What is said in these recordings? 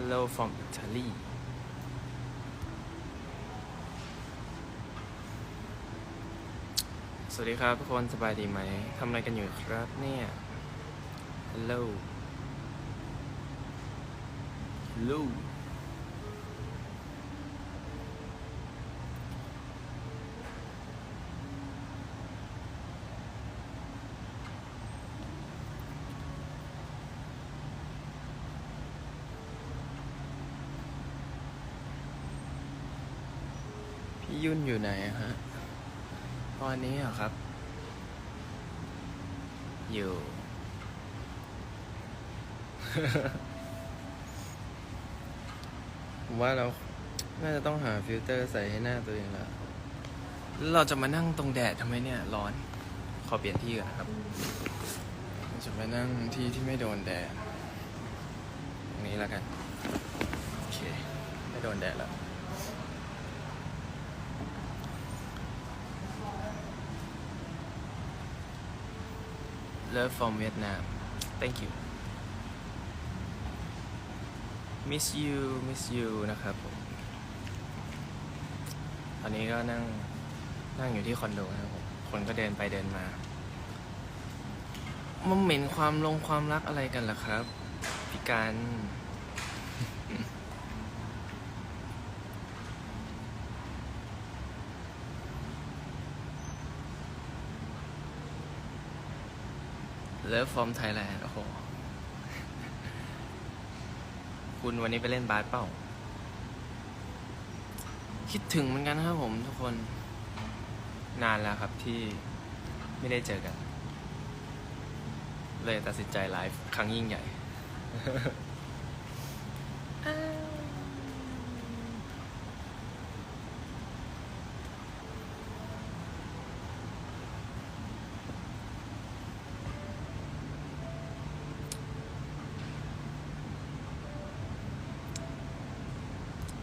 Hello from Italy สวัสดีครับทุกคนสบายดีไหมทำอะไรกันอยู่ครับเนี่ย Hello Hello พี่ยุ่นอยู่ไหนฮะ ตอนนี้เหรอครับ อยู่ ผมว่าเราน่าจะต้องหาฟิลเตอร์ใส่ให้หน้าตัวเองแล้วแล้วเราจะมานั่งตรงแดดทำไมเนี่ย ร้อน ขอเปลี่ยนที่ก่อนนะครับเราจะไปนั่งที่ที่ไม่โดนแดดตรงนี้แล้วกัน โอเค ไม่โดนแดดแล้ว Love from Vietnam thank you miss you miss you นะครับผม ตอนนี้ก็นั่ง นั่งอยู่ที่คอนโดนะครับผม คนก็เดินไปเดินมา มันเหม็นความลงความรักอะไรกันล่ะครับ พี่การ เลิฟฟอร์มไทยแลนด์โอ้โห คุณวันนี้ไปเล่นบาสเปล่า คิดถึงเหมือนกันนะครับผมทุกคน นานแล้วครับที่ไม่ได้เจอกัน เลยตัดสินใจไลฟ์ครั้งยิ่งใหญ่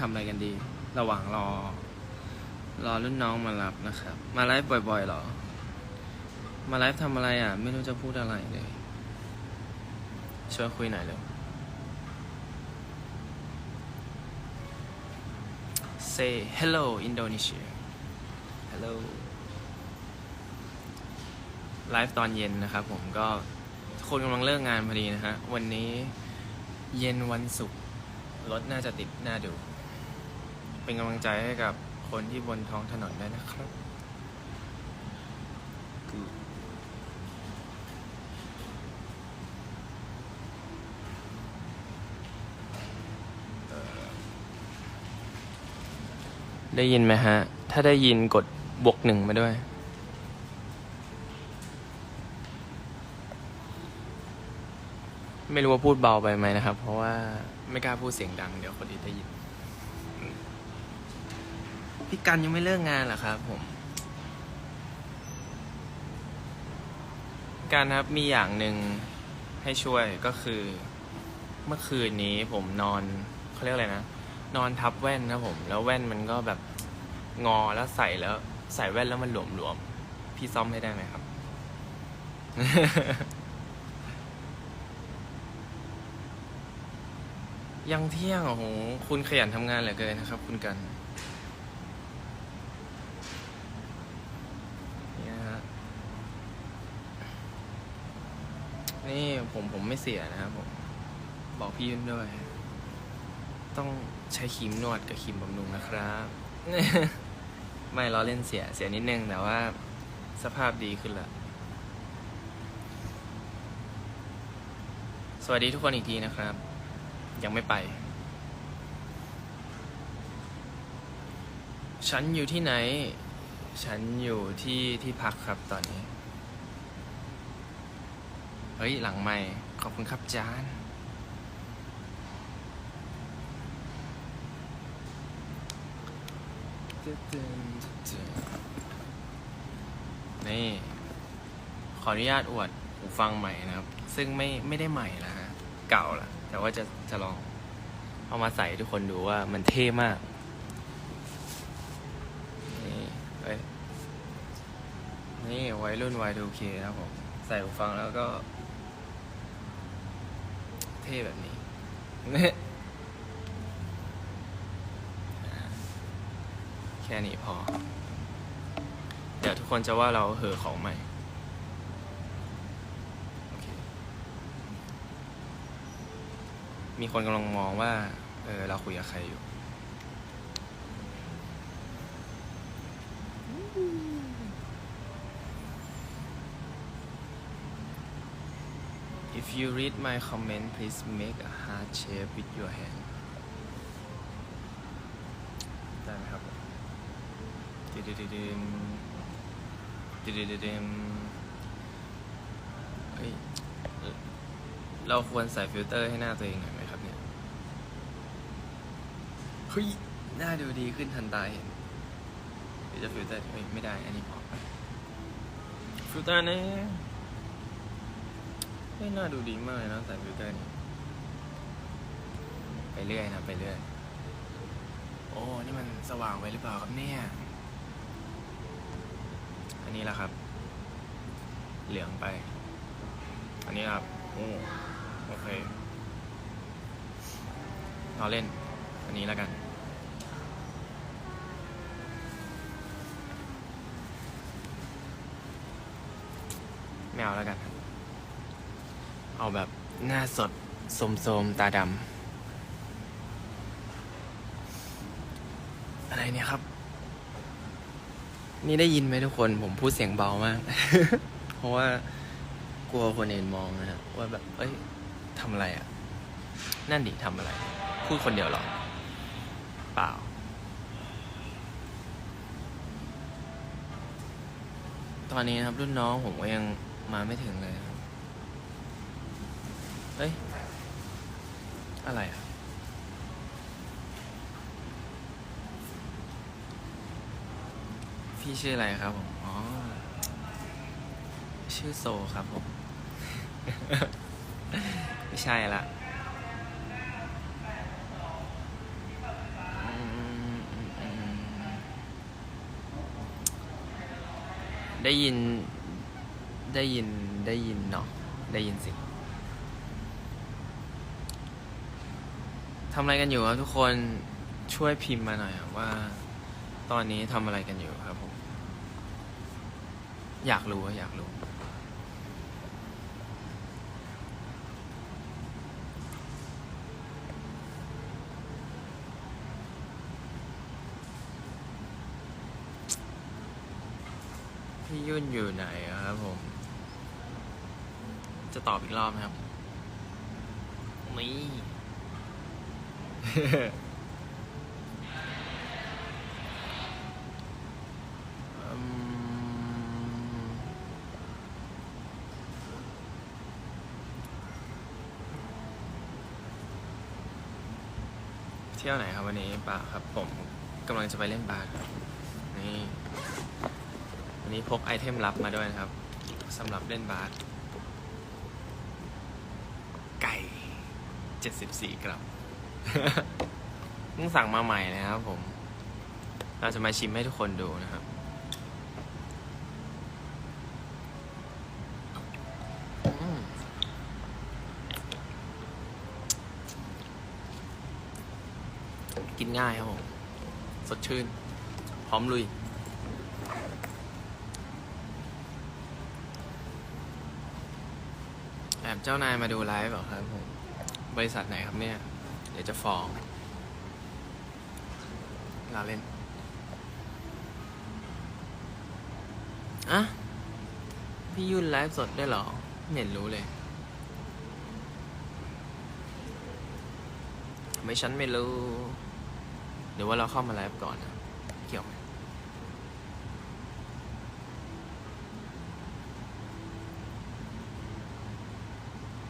ทำอะไรกันดี ระหว่างรอ รอรุ่นน้องมารับนะครับ มาไลฟ์บ่อย ๆหรอ มาไลฟ์ทำอะไรอะ ไม่รู้จะพูดอะไรเลยช่วนคุยหน่อยเร็ว say hello Indonesia hello ไลฟ์ตอนเย็นนะครับผมก็คนกำลังเลิกงานพอดีนะฮะ วันนี้เย็นวันศุกร์รถน่าจะติดน่าดู เป็นกำลังใจให้กับคนที่บนท้องถนนด้วยนะครับได้ยินไหมฮะ ถ้าได้ยินกดบวกหนึ่งมาด้วย ไม่รู้ว่าพูดเบาไปไหมนะครับ เพราะว่าไม่กล้าพูดเสียงดัง เดี๋ยวคนอื่นได้ยิน พี่กันยังไม่เลิกงานเหรอครับผม การครับมีอย่างหนึ่งให้ช่วยก็คือ เมื่อคืนนี้ผมนอนเขาเรียกอะไรนะ นอนทับแว่นนะผม แล้วแว่นมันก็แบบงอแล้วใส่แล้ว ใส่แว่นแล้วมันหลวมๆ พี่ซ่อมให้ได้ไหมครับ ยังเที่ยงโอ้โหคุณขยันทำงานเหลือเกินนะครับ คุณกันนะฮะ นี่ผมผมไม่เสียนะครับผม บอกพี่ยุ่นด้วย ต้องใช้ครีมนวดกับครีมบำรุงนะครับ ไม่ล้อเล่นเสียเสียนิดนึงแต่ว่า สภาพดีขึ้นละสวัสดีทุกคนอีกทีนะครับ ยังไม่ไป ฉันอยู่ที่ไหน ฉันอยู่ที่ที่พักครับตอนนี้ เฮ้ย หลังไม่ ขอบคุณครับจาน นี่ ขออนุญาตอวดหูฟังใหม่นะครับ ซึ่งไม่ไม่ได้ใหม่แล้วฮะ เก่าละแต่ว่าจะจะลองเอามาใส่ทุกคนดูว่ามันเท่มาก นี่เอ้ยนี่ไวรุ่น Y2K นะครับผม ใส่หูฟังแล้วก็ ท่แบบนี้แค่นี้พอ เดี๋ยวทุกคนจะว่าเราเห่อของใหม่มีคนกำลังมองว่า เออ เราคุยกับใครอยู่ If you read my comment please make a heart shape with your hand ได้ไหมครับดิดิดิดิมดิดิดิดิมเฮ้ย เราควรใส่ฟิลเตอร์ให้หน้าตัวเองหน่อยไหมครับเนี่ย เฮ้ย หน้าดูดีขึ้นทันตาเห็นจะฟิลเตอร์เฮ้ยไม่ได้ อันนี้พอฟิลเตอร์เนี่ย เฮ้ยหน้าดูดีมากเลยนะใส่ฟิลเตอร์นี่ไปเรื่อยนะไปเรื่อย โอ้นี่มันสว่างไปหรือเปล่าครับเนี่ย อันนี้ละครับ เหลืองไป อันนี้ครับโอ้โอเคเราเล่น อันนี้แล้วกันไม่เอาแล้วกันครับ เอาแบบหน้าสดสมโสมตาดำอะไรเนี่ยครับ นี่ได้ยินไหมทุกคน ผมพูดเสียงเบามาก เพราะว่ากลัวคนอื่นมองนะครับว่าแบบ เอ้ยทำอะไรอะ นั่นดิทำอะไร พูดคนเดียวหรอ เปล่าตอนนี้ครับรุ่นน้องผมก็ยังมาไม่ถึงเลย เฮ้ย อะไรอะ พี่ชื่ออะไรครับผม อ๋อ ชื่อโซครับผม ไม่ใช่ละได้ยิน ได้ยิน ได้ยินเนาะ ได้ยินสิำอะไรกันอยู่ครับทุกคนช่วยพิมพ์มาหน่อยครับว่า ตอนนี้ทำอะไรกันอยู่ครับผม อยากรู้อยากรู้ พี่ยุ่นอยู่ไหนครับผม จะตอบอีกรอบไหมครับนี่ เที่ยวไหนครับวันนี้ป่าครับผมกำลังจะไปเล่นบาสครับนี่วันนี้พกไอเทมลับมาด้วยนะครับสำหรับเล่นบาสไก่ 74 กรัม เพิ่งสั่งมาใหม่นะครับผม เราจะมาชิมให้ทุกคนดูนะครับ กินง่ายครับผม สดชื่น พร้อมลุยแอบเจ้านายมาดูไลฟ์เหรอครับผม บริษัทไหนครับเนี่ย ดี๋ยวจะฟ้องเราเล่นอะพี่ยุ่นไลฟ์สดได้หรอไม่เห็นรู้เลยไม่ฉันไม่รู้หรือว่าเราเข้ามาไลฟ์ก่อนนะเกี่ยวไหม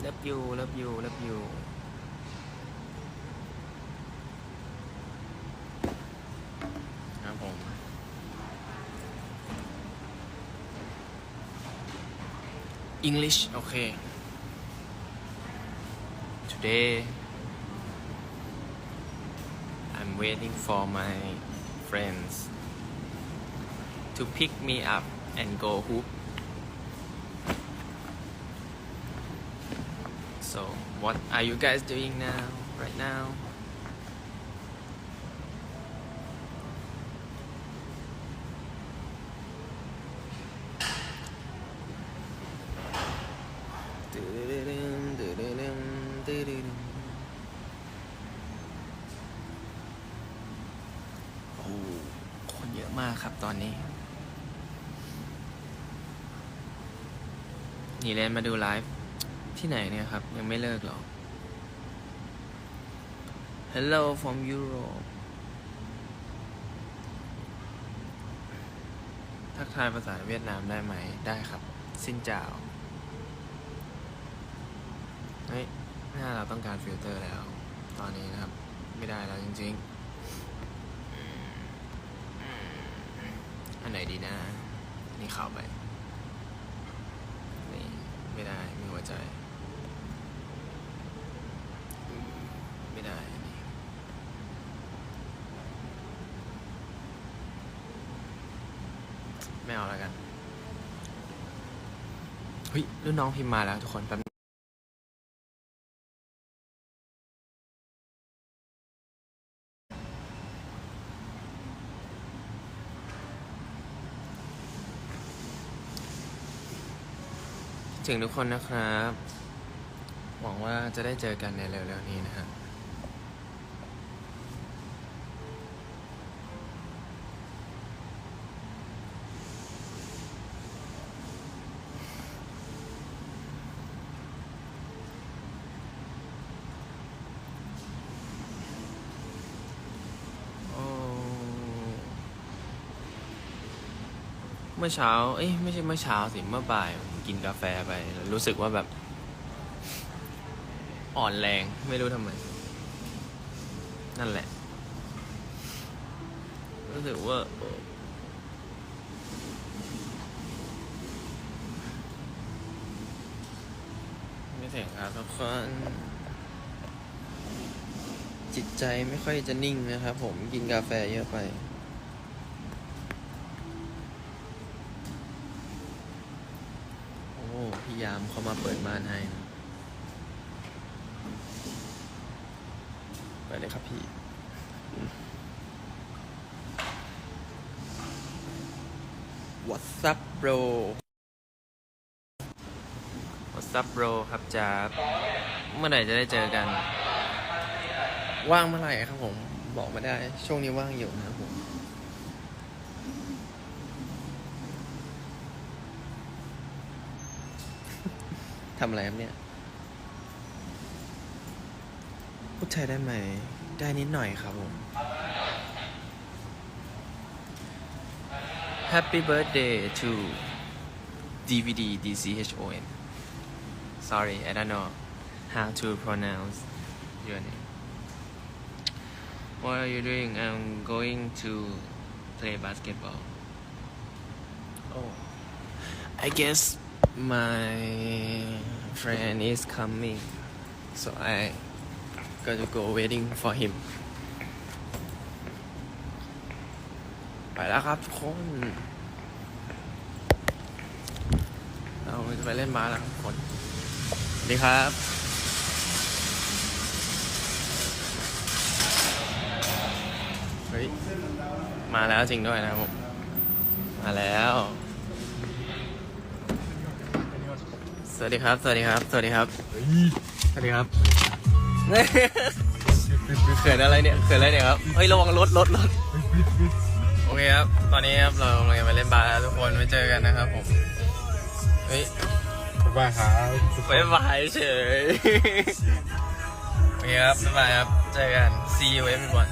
เลิฟยูเลิฟยูเลิฟยู English? Okay. Today I'm waiting for my friends to pick me up and go hoop so what are you guys doing now right now? นะครับตอนนี้หนีเลนมาดูไลฟ์ที่ไหนเนี่ยครับ ยังไม่เลิกหรอ Hello from Europe ทักทายภาษาเวียดนามได้ไหม ได้ครับ สินเจ้าเฮ้ยหน้าเราต้องการฟิลเตอร์แล้ว ตอนนี้นะครับ ไม่ได้แล้วจริง ๆ อัน ไหนดีนะ นี่ข้าไป นี่ ไม่ได้ ไมีหัวใจ ไม่ได้นนี้ไม่เอาแล้วกันเฮ้ยรุ่นน้องพิมพ์มาแล้วทุกคนแป๊บ ถึงทุกคนนะครับ หวังว่าจะได้เจอกันในเร็วๆนี้นะครับ เมื่อเช้า เอ้ยไม่ใช่เมื่อเช้าสิ เมื่อบ่ายผมกินกาแฟไป รู้สึกว่าแบบ อ่อนแรง ไม่รู้ทำไม นั่นแหละ รู้สึกว่าไม่ถึงครับทุกคนจิตใจไม่ค่อยจะนิ่งนะครับผมกินกาแฟเยอะไป โอ้พี่ ยามเขามาเปิดม่านให้ไปเลยครับพี่ What's up bro What's up bro ครับจ๊าบเมื่อไหร่จะได้เจอกัน ว่างเมื่อไหร่ครับผม บอกมาได้ ช่วงนี้ว่างอยู่นะครับผม ทำอะไรครับเนี่ยพูดไทยได้ไหม ได้นิดหน่อยครับผม Happy birthday to DVD DCHON Sorry I don't know how to pronounce your name What are you doing? I'm going to play basketball. Oh, I guess my friend is coming, so I got to go waiting for him. ไปแล้วครับทุกคน เราจะไปเล่นบาสแล้วครับทุกคนสวัสดีครับเฮ้ยมาแล้วจริงด้วยนะผม มาแล้ว ส วัสดีครับ สวัสดีครับ สวัสดีครับ สวัสดีครับเขินอะไรเนี่ยเขินอะไรเนี่ยครับ เฮ้ยระวังรถรถรถโอเคครับ ตอนนี้ครับเรากำลังจะไปเล่นบาสแล้วทุกคนไว้เจอกันนะครับผม เฮ้ยบ๊ายบายครับบ๊ายบายเฉย โอเคครับบ๊ายบายครับ เจอกัน see you everyone